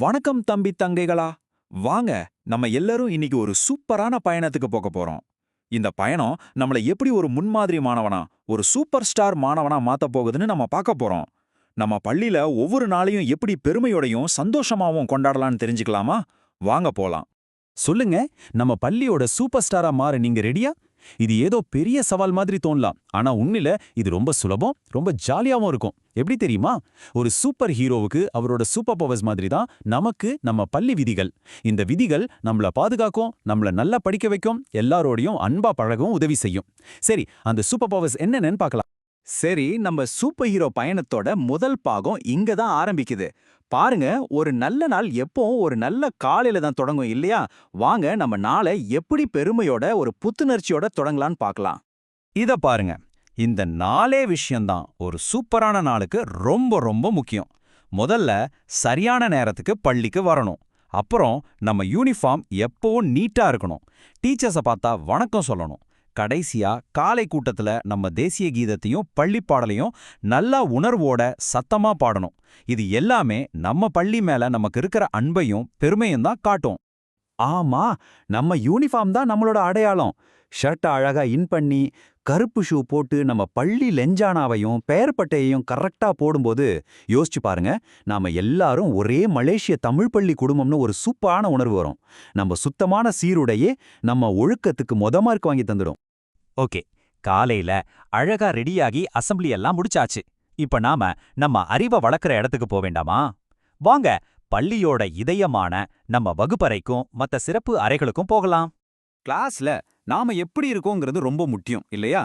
வணக்கம் தம்பி தங்கைகளா. வாங்க நம்ம எல்லாரும் இன்னைக்கு ஒரு சூப்பரான பயணத்துக்கு போக போறோம். இந்த பயணம் நம்மளை எப்படி ஒரு முன்மாதிரி மாணவனா ஒரு சூப்பர் ஸ்டார் மாணவனா மாத்த போகுதுன்னு நம்ம பார்க்க போறோம். நம்ம பள்ளியில ஒவ்வொரு நாளையும் எப்படி பெருமையோடையும் சந்தோஷமாவும் கொண்டாடலாம்னு தெரிஞ்சுக்கலாமா? வாங்க போலாம். சொல்லுங்க நம்ம பள்ளியோட சூப்பர் ஸ்டாரா மாற நீங்க ரெடியா? இது ஏதோ பெரிய சவால் மாதிரி தோணலாம். ஆனா உண்மையில இது ரொம்ப சுலபம் ரொம்ப ஜாலியாவும் இருக்கும். எப்படி தெரியுமா? ஒரு சூப்பர் ஹீரோவுக்கு அவரோட சூப்பர் பவர்ஸ் மாதிரி தான் நமக்கு நம்ம பள்ளி விதிகள். இந்த விதிகள் நம்மள பாதுகாக்கும் நம்மள நல்லா படிக்க வைக்கும் எல்லாரோடையும் அன்பா பழகவும் உதவி செய்யும். சரி அந்த சூப்பர் பவர்ஸ் என்னென்னு பார்க்கலாம். சரி நம்ம சூப்பர் ஹீரோ பயணத்தோட முதல் பாகம் இங்க தான் ஆரம்பிக்குது. பாருங்க ஒரு நல்ல நாள் எப்பவும் ஒரு நல்ல காலையில தான் தொடங்கும் இல்லையா? வாங்க நம்ம நாளை எப்படி பெருமையோட ஒரு புத்துணர்ச்சியோட தொடங்கலான்னு பார்க்கலாம். இத பாருங்க இந்த நாளே விஷயம்தான் ஒரு சூப்பரான நாளுக்கு ரொம்ப ரொம்ப முக்கியம். முதல்ல சரியான நேரத்துக்கு பள்ளிக்கு வரணும். அப்புறம் நம்ம யூனிஃபார்ம் எப்பவும் நீட்டா இருக்கணும். டீச்சர்ஸை பார்த்தா வணக்கம் சொல்லணும். கடைசியா காலை கூட்டத்துல நம்ம தேசிய கீதத்தையும் பள்ளி பாடலையும் நல்லா உணர்வோட சத்தமா பாடணும். இது எல்லாமே நம்ம பள்ளி மேல நமக்கு இருக்கிற அன்பையும் பெருமையும் தான் காட்டும். ஆமா நம்ம யூனிஃபார்ம் தான் நம்மளோட அடையாளம். ஷர்ட்டை அழகா இன் பண்ணி கருப்பு ஷூ போட்டு நம்ம பள்ளி லெஞ்சானாவையும் பெயர்பட்டையையும் கரெக்டா போடும்போது யோசிச்சு பாருங்க நாம எல்லாரும் ஒரே மலேசிய தமிழ் பள்ளி குடும்பம்னு ஒரு சூப்பரான உணர்வு வரும். நம்ம சுத்தமான சீருடையே நம்ம ஒழுக்கத்துக்கு மொத மார்க் வாங்கி தந்துடும். ஓகே காலையில அழகா ரெடியாகி அசம்பிளி எல்லாம் முடிச்சாச்சு. இப்ப நாம நம்ம அறிவை வளர்க்குற இடத்துக்கு போக வேண்டாமா? வாங்க பள்ளியோட இதயமான நம்ம வகுப்பறைக்கும் மத்த சிறப்பு அறைகளுக்கும் போகலாம். கிளாஸ்ல நாம எப்படி இருக்கோங்கிறது ரொம்ப முக்கியம் இல்லையா?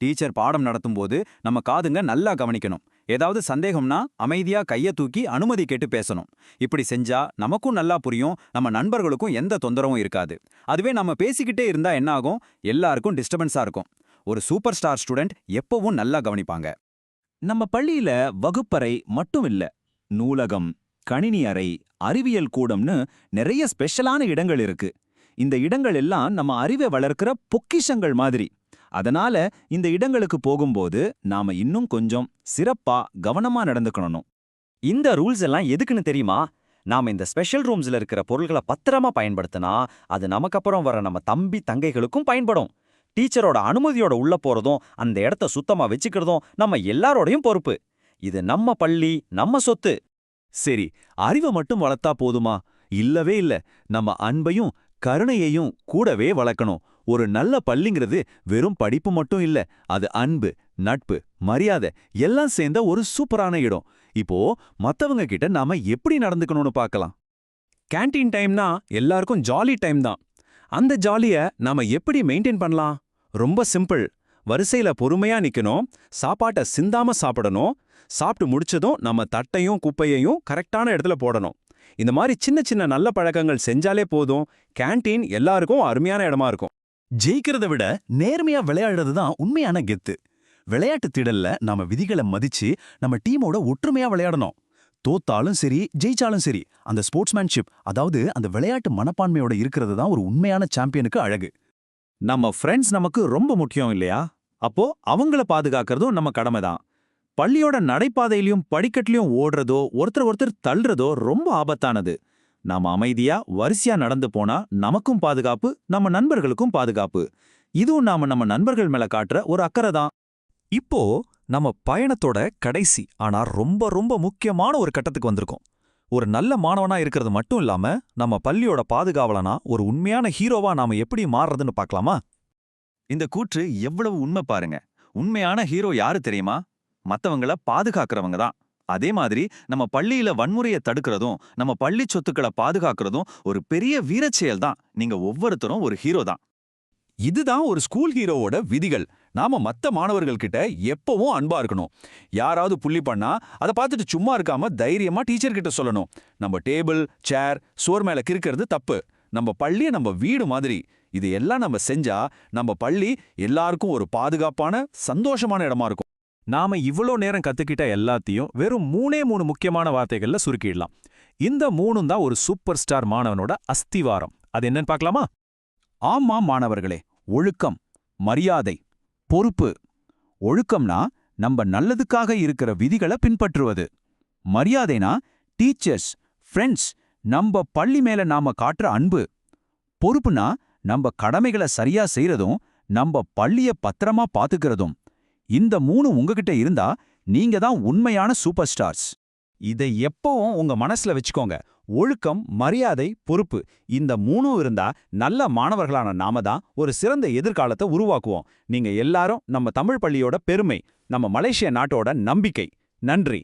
டீச்சர் பாடம் நடத்தும் போது நம்ம காதுங்க நல்லா கவனிக்கணும். ஏதாவது சந்தேகம்னா அமைதியா கைய தூக்கி அனுமதி கேட்டு பேசணும். இப்படி செஞ்சா நமக்கும் நல்லா புரியும் நம்ம நண்பர்களுக்கும் எந்த தொந்தரவும் இருக்காது. அதுவே நம்ம பேசிக்கிட்டே இருந்தா என்ன ஆகும் எல்லாருக்கும் டிஸ்டர்பன்ஸா இருக்கும். ஒரு சூப்பர் ஸ்டார் ஸ்டூடெண்ட் எப்பவும் நல்லா கவனிப்பாங்க. நம்ம பள்ளியில வகுப்பறை மட்டும் இல்ல நூலகம் கணினி அறை அறிவியல் கூடம்னு நிறைய ஸ்பெஷலான இடங்கள் இருக்கு. இந்த இடங்கள் எல்லாம் நம்ம அறிவை வளர்க்கிற பொக்கிஷங்கள் மாதிரி. அதனால இந்த இடங்களுக்கு போகும்போது நாம இன்னும் கொஞ்சம் சிறப்பா கவனமா நடந்துக்கணும். இந்த ரூல்ஸ் எல்லாம் எதுக்குன்னு தெரியுமா? நாம இந்த ஸ்பெஷல் ரூம்ஸ்ல இருக்கிற பொருள்களை பத்திரமா பயன்படுத்தினா அது நமக்கு அப்புறம் வர நம்ம தம்பி தங்கைகளுக்கும் பயன்படும். டீச்சரோட அனுமதியோட உள்ள போறதும் அந்த இடத்த சுத்தமா வச்சுக்கிறதும் நம்ம எல்லாரோடையும் பொறுப்பு. இது நம்ம பள்ளி நம்ம சொத்து. சரி அறிவை மட்டும் வளர்த்தா போதுமா? இல்லவே இல்ல. நம்ம அன்பையும் கருணையையும் கூடவே வளர்க்கணும். ஒரு நல்ல பள்ளிங்கிறது வெறும் படிப்பு மட்டும் இல்ல அது அன்பு நட்பு மரியாதை எல்லாம் சேர்ந்த ஒரு சூப்பரான இடம். இப்போ மத்தவங்க கிட்ட நாம எப்படி நடந்துக்கணும்னு பார்க்கலாம். கேண்டீன் டைம்னா எல்லாருக்கும் ஜாலி டைம் தான். அந்த ஜாலிய நாம எப்படி மெயின்டைன் பண்ணலாம்? ரொம்ப சிம்பிள். வரிசையில பொறுமையா நிக்கணும். சாப்பாட்டை சிந்தாம சாப்பிடணும். சாப்பிட்டு முடிச்சதும் நம்ம தட்டையும் குப்பையையும் கரெக்டான இடத்துல போடணும். இந்த மாதிரி சின்ன சின்ன நல்ல பழக்கங்கள் செஞ்சாலே போதும். கேண்டீன் எல்லாருக்கும் அருமையான இடமா இருக்கும். ஜெயிக்கிறத விட நேர்மையா விளையாடுறது தான் உண்மையான கெத்து. விளையாட்டு திடல்ல நாம விதிகளை மதிச்சு நம்ம டீமோட ஒற்றுமையா விளையாடணும். தோத்தாலும் சரி ஜெயிச்சாலும் சரி அந்த ஸ்போர்ட்ஸ்மேன்ஷிப் அதாவது அந்த விளையாட்டு மனப்பான்மையோட இருக்கிறது தான் ஒரு உண்மையான சாம்பியனுக்கு அழகு. நம்ம ஃப்ரெண்ட்ஸ் நமக்கு ரொம்ப முக்கியம் இல்லையா? அப்போ அவங்கள பாதுகாக்கிறதும் நம்ம கடமை தான். பள்ளியோட நடைபாதையிலையும் படிக்கட்டுலயும் ஓடுறதோ ஒருத்தர் ஒருத்தர் தள்ளுறதோ ரொம்ப ஆபத்தானது. நாம அமைதியா வரிசையா நடந்து போனா நமக்கும் பாதுகாப்பு நம்ம நண்பர்களுக்கும் பாதுகாப்பு. இதுவும் நாம நம்ம நண்பர்கள் மேல காட்டுற ஒரு அக்கறை தான். இப்போ நம்ம பயணத்தோட கடைசி ஆனா ரொம்ப ரொம்ப முக்கியமான ஒரு கட்டத்துக்கு வந்திருக்கோம். ஒரு நல்ல மாணவனா இருக்கிறது மட்டும் இல்லாம நம்ம பள்ளியோட பாதுகாவலனா ஒரு உண்மையான ஹீரோவா நாம எப்படி மாறுறதுன்னு பார்க்கலாமா? இந்த கூற்று எவ்வளவு உண்மை பாருங்க. உண்மையான ஹீரோ யாரு தெரியுமா? மத்தவங்கள பாதுகாக்கிறவங்க தான். அதே மாதிரி நம்ம பள்ளியில வன்முறையை தடுக்கிறதும் நம்ம பள்ளி சொத்துக்களை பாதுகாக்கிறதும் ஒரு பெரிய வீரச்செயல் தான். நீங்க ஒவ்வொருத்தரும் ஒரு ஹீரோ தான். இதுதான் ஒரு ஸ்கூல் ஹீரோவோட விதிகள். நாம மத்த மாணவர்கள்கிட்ட எப்பவும் அன்பா இருக்கணும். யாராவது புள்ளி பண்ணா அதை பார்த்துட்டு சும்மா இருக்காம தைரியமா டீச்சர் கிட்ட சொல்லணும். நம்ம டேபிள் சேர் சோர் மேல கிறுக்கிறது தப்பு. நம்ம பள்ளிய நம்ம வீடு மாதிரி. இது எல்லாம் நம்ம செஞ்சா நம்ம பள்ளி எல்லாருக்கும் ஒரு பாதுகாப்பான சந்தோஷமான இடமா இருக்கும். நாம இவ்வளோ நேரம் கத்துக்கிட்ட எல்லாத்தையும் வெறும் மூணே மூணு முக்கியமான வார்த்தைகள்ல சுருக்கிடலாம். இந்த மூணும் தான் ஒரு சூப்பர் ஸ்டார் மாணவனோட அஸ்திவாரம். அது என்னன்னு பார்க்கலாமா? ஆமா மாணவர்களே ஒழுக்கம் மரியாதை பொறுப்பு. ஒழுக்கம்னா நம்ம நல்லதுக்காக இருக்கிற விதிகளை பின்பற்றுவது. மரியாதைனா டீச்சர்ஸ் ஃப்ரெண்ட்ஸ் நம்ம பள்ளி மேல நாம காட்டுற அன்பு. பொறுப்புனா நம்ம கடமைகளை சரியா செய்யறதும் நம்ம பள்ளிய பத்திரமா பாத்துக்கிறதும். இந்த மூணு உங்ககிட்ட இருந்தா நீங்க தான் உண்மையான சூப்பர் ஸ்டார்ஸ். இதை எப்பவும் உங்க மனசுல வச்சுக்கோங்க. ஒழுக்கம் மரியாதை பொறுப்பு இந்த மூணும் இருந்தா நல்ல மாணவர்களான நாம தான் ஒரு சிறந்த எதிர்காலத்தை உருவாக்குவோம். நீங்க எல்லாரும் நம்ம தமிழ் பள்ளியோட பெருமை நம்ம மலேசிய நாட்டோட நம்பிக்கை. நன்றி.